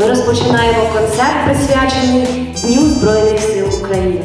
ми розпочинаємо концерт, присвячений Дню Збройних сил України.